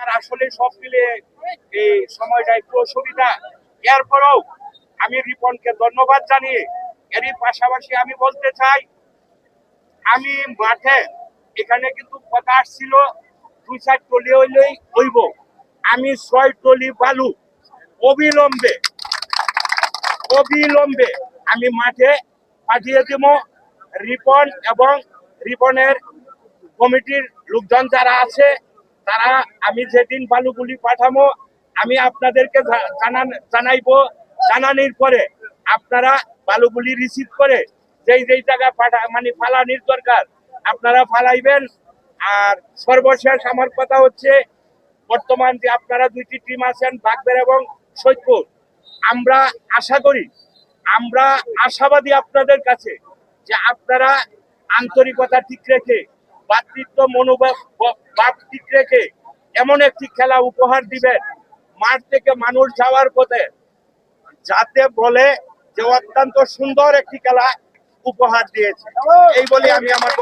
আর আসলে সব মিলে এই সময়টা একটু অসুবিধা। এরপরেও আমি রিপনকে ধন্যবাদ জানিয়ে এরই পাশাপাশি আমি বলতে চাই, আমি মাঠে এখানে কিন্তু কথা আসছিল, দুই চার টলি হইলেই হইব। আমি ছয় টলি বালু। অবিলম্বে অবিলম্বে আমি মাঠে পাঠিয়ে দেব রিপন এবং রিপনের কমিটির লোকজন যারা আছে তারা, আমি যেদিন বালুগুলি পাঠাবো, আমি আপনাদেরকে জানান, জানাইবো। জানানির পরে আপনারা বালুগুলি রিসিভ করে যেই যেই জায়গায় পাঠা মানে ফালানির দরকার, আপনারা ফালাইবেন। আর সর্বশেষ আমার কথা হচ্ছে, বর্তমান যে আপনারা দুইটি টিম আছেন, বাগবের এবং সৈয়দপুর আমরা আশা করি, আমরা আশাবাদী আপনাদের কাছে যে আপনারা আন্তরিকতা ঠিক রেখে ভাতৃত্ব মনোভাব ঠিক রেখে এমন একটি খেলা উপহার দিবেন মাঠ থেকে মানুষ যাওয়ার পথে যাতে বলে যে অত্যন্ত সুন্দর একটি খেলা উপহার দিয়েছে এই বলে আমি আমার।